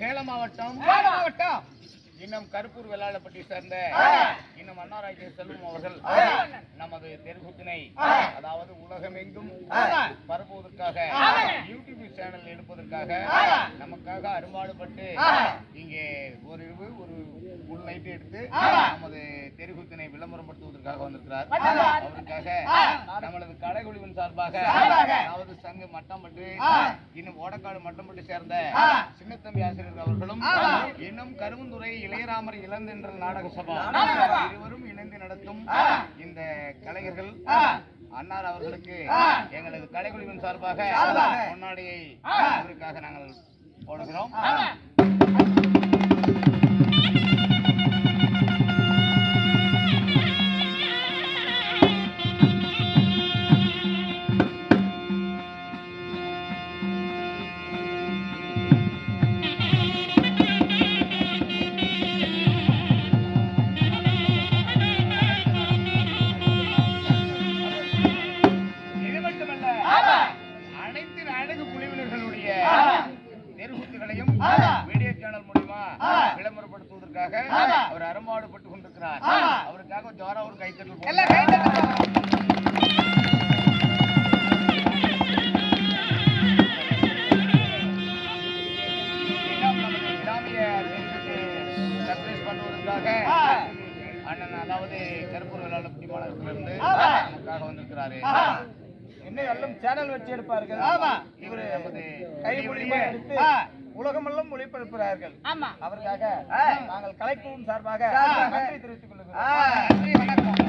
சேலம் மாவட்டம். மாவட்டம். இன்னும் கருப்பூர் வெள்ளாளப்பட்டி சேர்ந்த இன்னும் அன்னாராய்ச்சி செல்வம் அவர்கள் நமது தெருகுத்தினை அதாவது உலகமெங்கும் பரப்புவதற்காக யூடியூப் சேனல் எடுப்பதற்காக நமக்காக அரும்பாடுபட்டு இங்கே ஒரு இரவு ஒரு ஃபுல் நைட் எடுத்து நமது தெருகுத்தினை விளம்பரப்படுத்துவதற்காக வந்திருக்கிறார். அவருக்காக கலைக்குழுவின் சார்பாக அதாவது சங்கு மட்டம்பட்டு இன்னும் ஓடக்காடு மட்டம்பட்டு சேர்ந்த சின்னத்தம்பி ஆசிரியர் அவர்களும் இன்னும் கரும்புந்துறை இளையராமர் இளந்தென்றல் நாடக சபா இருவரும் இணைந்து நடத்தும் இந்த கலைஞர்கள் அன்னார் அவர்களுக்கு எங்களது கலைக்குழுவின் சார்பாக முன்னாடியை அவருக்காக நாங்கள் போடுகிறோம். விளம்பரப்படுத்துவதற்காக அவர் அரும்பாடுபட்டு கொண்டிருக்கிறார். அவருக்காக ஜோரா ஒரு கைத்தட்டல் அண்ணன் அதாவது கருப்பூர் விளையாடப்பட்டி மாநகரத்திலிருந்து நமக்காக வந்திருக்கிறாரு. என்ன எல்லாம் சேனல் வச்சு எடுப்பார்கள். ஆமா. இவரு நமது கை வெளியே மூலியமா வெளியே. எடுத்து உலகமெல்லாம் ஒளிபரப்புகிறார்கள். ஆமா. அவருக்காக நாங்கள் கலைக்குழுவின் சார்பாக நன்றி தெரிவித்துக் கொள்கிறோம்.